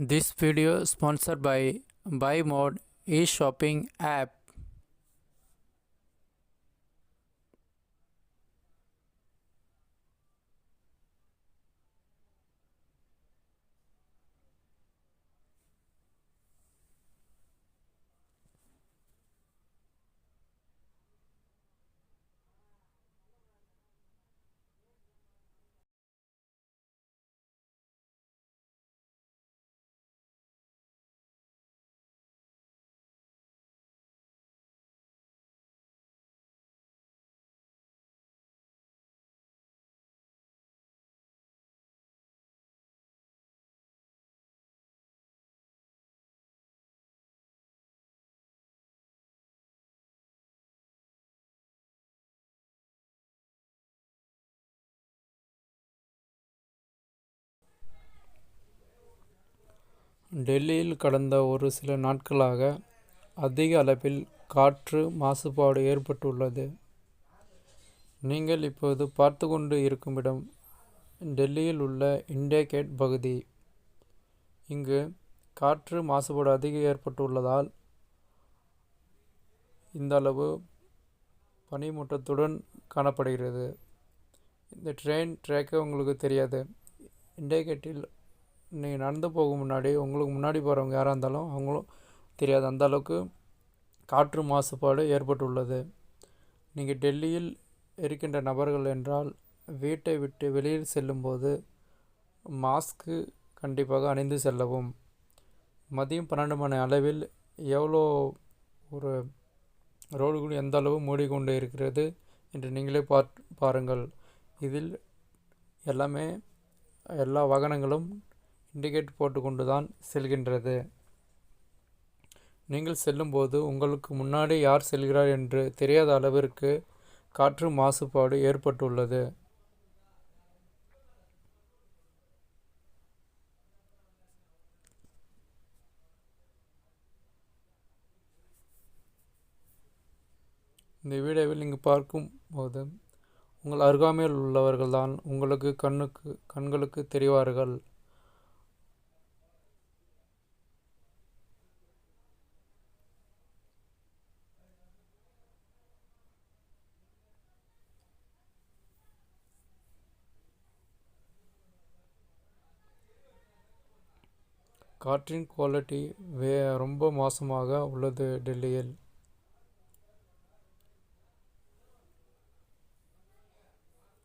This video sponsored by Buy Mode e-shopping app. டெல்லியில் கடந்த ஒரு சில நாட்களாக அதிக அளவில் காற்று மாசுபாடு ஏற்பட்டுள்ளது. நீங்கள் இப்போது பார்த்து கொண்டு இருக்கும் இடம் டெல்லியில் உள்ள இண்டேகேட் கேட் பகுதி. இங்கு காற்று மாசுபாடு அதிகம் ஏற்பட்டுள்ளதால் இந்த அளவு பனிமூட்டத்துடன் காணப்படுகிறது. இந்த ட்ரெயின் ட்ராக்கு உங்களுக்கு தெரியாது. இண்டேகேட்டில் கேட்டில் நீங்கள் நடந்து போகும் முன்னாடி உங்களுக்கு முன்னாடி போகிறவங்க யாராக இருந்தாலும் அவங்களும் தெரியாது. அந்த அளவுக்கு காற்று மாசுபாடு ஏற்பட்டுள்ளது. நீங்கள் டெல்லியில் இருக்கின்ற நபர்கள் என்றால் வீட்டை விட்டு வெளியில் செல்லும்போது மாஸ்க்கு கண்டிப்பாக அணிந்து செல்லவும். மதியம் பன்னெண்டு மணி அளவில் எவ்வளோ ஒரு ரோடுகள் எந்த அளவு மூடிக்கொண்டு இருக்கிறது என்று நீங்களே பார் பாருங்கள். இதில் எல்லாமே எல்லா வாகனங்களும் இண்டிகேட் போட்டுக்கொண்டு தான் செல்கின்றது. நீங்கள் செல்லும்போது உங்களுக்கு முன்னாடி யார் செல்கிறார் என்று தெரியாத அளவிற்கு காற்று மாசுபாடு ஏற்பட்டுள்ளது. இந்த வீடியோவில் நீங்கள் பார்க்கும் போது உங்கள் அருகாமையில் உள்ளவர்கள்தான் உங்களுக்கு கண்ணுக்கு கண்களுக்கு தெரிவார்கள். காற்றின் குவாலிட்டி வே ரொம்ப மோசமாக உள்ளது டெல்லியில்.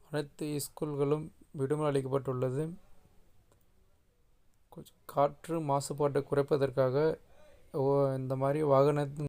அனைத்து ஸ்கூல்களும் விடுமுறை அளிக்கப்பட்டுள்ளது. காற்று மாசுபாட்டை குறைப்பதற்காக இந்த மாதிரி வாகன